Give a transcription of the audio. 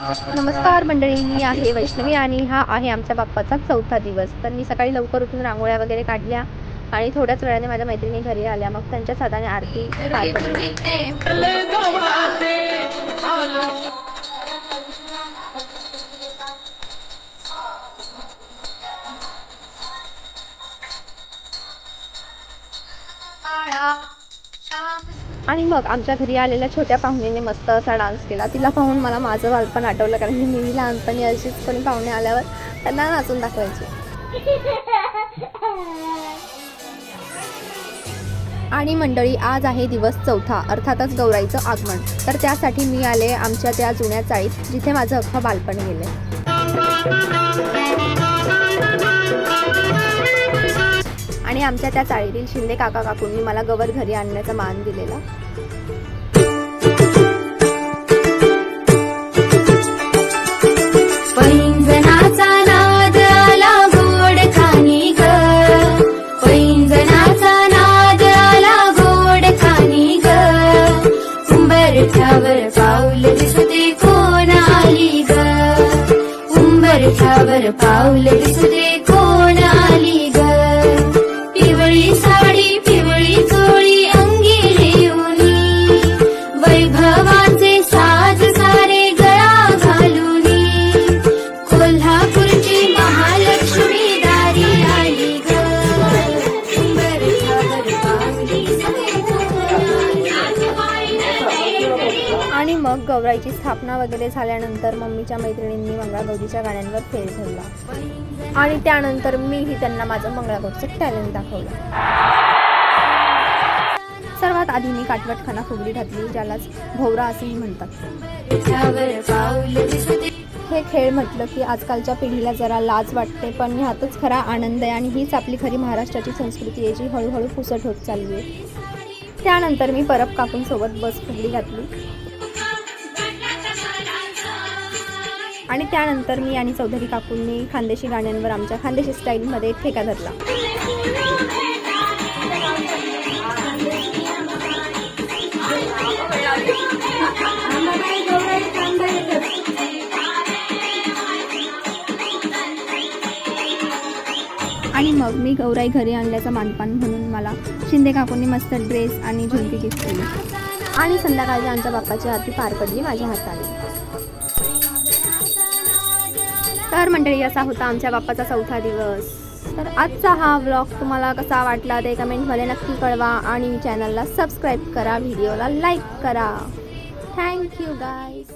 नमस्कार मंडळी मी आहे वैष्णवी आणि हा आहे आमच्या बाप्पाचा चौथा दिवस. तर मी सकाळी लवकर उठून रांगोळ्या वगैरे काढल्या आणि थोड्याच वेळाने माझ्या मैत्रिणी घरी आल्या. मग त्यांच्या साधाने आरती पार पडली. आणि मग आमच्या घरी आलेल्या छोट्या पाहुणीने मस्त असा डान्स केला. तिला पाहून मला माझं बालपण आठवलं कारण की मी लहानपणी अशीच कोणी पाहुणे आल्यावर त्यांना नाचून दाखवायची. आणि मंडळी आज आहे दिवस चौथा अर्थातच गौराईचं आगमन. तर त्यासाठी मी आले आमच्या त्या जुन्या चाळीत जिथे माझं अख्खं बालपण गेले आणि आमच्या त्या चाळीतील शिंदे काका काकूंनी मला गवत घरी आणण्याचा मान दिलेला. पैंजणाचा पाऊल दिसते कोण आली ग? उंबरठ्यावर पाऊल दिसते आणि मग गौराईची स्थापना वगैरे झाल्यानंतर मम्मीच्या मैत्रिणींनी मंगळागौरीच्या गाण्यांवर फेर ठेवला आणि त्यानंतर मीही त्यांना माझं मंगळागौरीचं टॅलेंट दाखवलं. सर्वात आधी मी काटवटखाना फुगडी घातली ज्यालाच भोवरा असेही म्हणतात. हे खेळ म्हटलं की आजकालच्या पिढीला जरा लाज वाटते पण ह्यातच खरा आनंद आहे आणि हीच आपली खरी महाराष्ट्राची संस्कृती आहे जी हळूहळू पुसट होत चालली आहे. त्यानंतर मी परब काकूंसोबत बस फुगडी घातली. आणि त्यानंतर मी आणि चौधरी काकूंनी खानदेशी गाण्यांवर आमच्या खानदेशी स्टाईलमध्ये ठेका धरला. आणि मग मी गौराई घरी आणल्याचा मानपान म्हणून मला शिंदे काकूंनी मस्त ड्रेस आणि झुमकी गिफ्ट केली. आणि संध्याकाळच्या आमच्या बाप्पाची आरती पार पडली माझ्या हाताने. तर मंडळी असा होता आमच्या बाप्पाचा चौथा दिवस. तर आजचा हा व्लॉग तुम्हाला कसा वाटला ते कमेंटमध्ये नक्की कळवा आणि चॅनलला सबस्क्राईब करा व्हिडिओला लाईक करा. Thank you guys